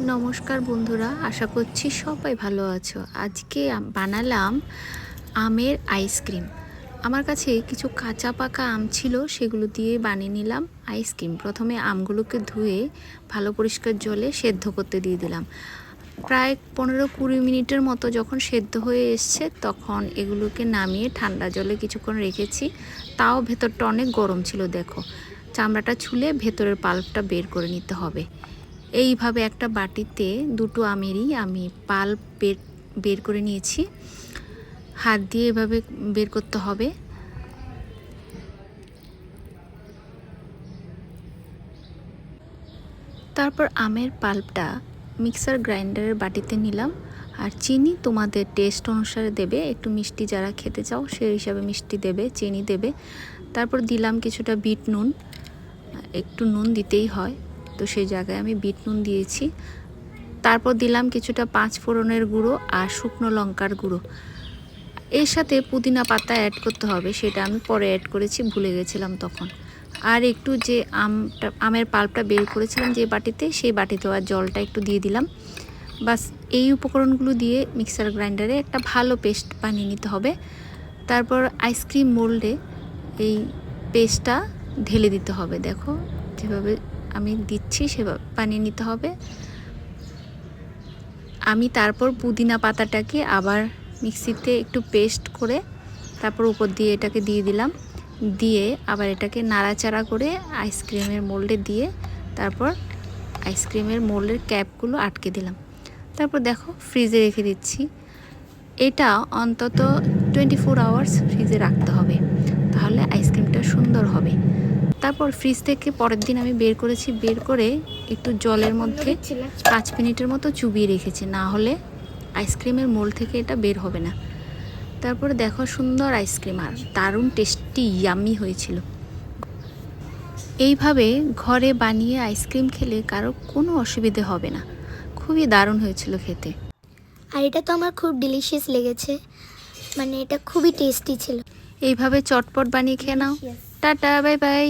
নমস্কার বন্ধুরা, আশা করছি সবাই ভালো আছো। আজকে বানালাম আমের আইসক্রিম আমার কাছে কিছু কাঁচা পাকা আম ছিল, সেগুলো দিয়ে বানিয়ে নিলাম আইসক্রিম প্রথমে আমগুলোকে ধুয়ে ভালো পরিষ্কার জলে সেদ্ধ করতে দিয়ে দিলাম। প্রায় পনেরো কুড়ি মিনিটের মতো যখন সেদ্ধ হয়ে এসছে, তখন এগুলোকে নামিয়ে ঠান্ডা জলে কিছুক্ষণ রেখেছি। তাও ভেতরটা অনেক গরম ছিল, দেখো। চামড়াটা ছুলে ভেতরের পাল্পটা বের করে নিতে হবে। এইভাবে একটা বাটিতে দুটো আমেরই আমি পাল্প বের বের করে নিয়েছি। হাত দিয়ে এভাবে বের করতে হবে। তারপর আমের পাল্পটা মিক্সার গ্রাইন্ডারের বাটিতে নিলাম। আর চিনি তোমাদের টেস্ট অনুসারে দেবে। একটু মিষ্টি যারা খেতে চাও সেই হিসাবে মিষ্টি দেবে, চিনি দেবে। তারপর দিলাম কিছুটা বিট নুন। একটু নুন দিতেই হয়। তো সেই জায়গায় আমি বিট নুন দিয়েছি। তারপর দিলাম কিছুটা পাঁচ ফোড়নের গুঁড়ো আর শুকনো লঙ্কার গুঁড়ো। এর সাথে পুদিনা পাতা অ্যাড করতে হবে, সেটা আমি পরে অ্যাড করেছি, ভুলে গেছিলাম তখন। আর একটু যে আমটা, আমের পাল্পটা বের করেছিলাম যে বাটিতে, সেই বাটিতে আর জলটা একটু দিয়ে দিলাম। বাস এই উপকরণগুলো দিয়ে মিক্সার গ্রাইন্ডারে একটা ভালো পেস্ট বানিয়ে নিতে হবে। তারপর আইসক্রিম মোল্ডে এই পেস্টটা ঢেলে দিতে হবে, দেখো যেভাবে আমি দিচ্ছি সেভাবে বানিয়ে নিতে হবে। আমি তারপর পুদিনা পাতাটাকে আবার মিক্সিতে একটু পেস্ট করে তারপর উপর দিয়ে এটাকে দিয়ে দিলাম। দিয়ে আবার এটাকে নাড়াচাড়া করে আইসক্রিমের মোল্ডে দিয়ে তারপর আইসক্রিমের মোল্ডের ক্যাপগুলো আটকে দিলাম। তারপর দেখো ফ্রিজে রেখে দিচ্ছি। এটা অন্তত টোয়েন্টি ফোর আওয়ার্স ফ্রিজে রাখতে হবে। তাহলে আইসক্রিমটা সুন্দর হবে। তারপর ফ্রিজ থেকে পরের দিন আমি বের করেছি বের করে একটু জলের মধ্যে পাঁচ মিনিটের মতো চুবিয়ে রেখেছি। না হলে আইসক্রিমের মোল থেকে এটা বের হবে না। তারপরে দেখো সুন্দর আইসক্রিম আর দারুণ টেস্টি ইয়াম্মি হয়েছিল। এইভাবে ঘরে বানিয়ে আইসক্রিম খেলে কারও কোনো অসুবিধে হবে না। খুবই দারুণ হয়েছিল খেতে। আর এটা তো আমার খুব ডিলিশিয়াস লেগেছে। মানে এটা খুবই টেস্টি ছিল। এইভাবে চটপট বানিয়ে খেয়ে নাও। Tata bye bye.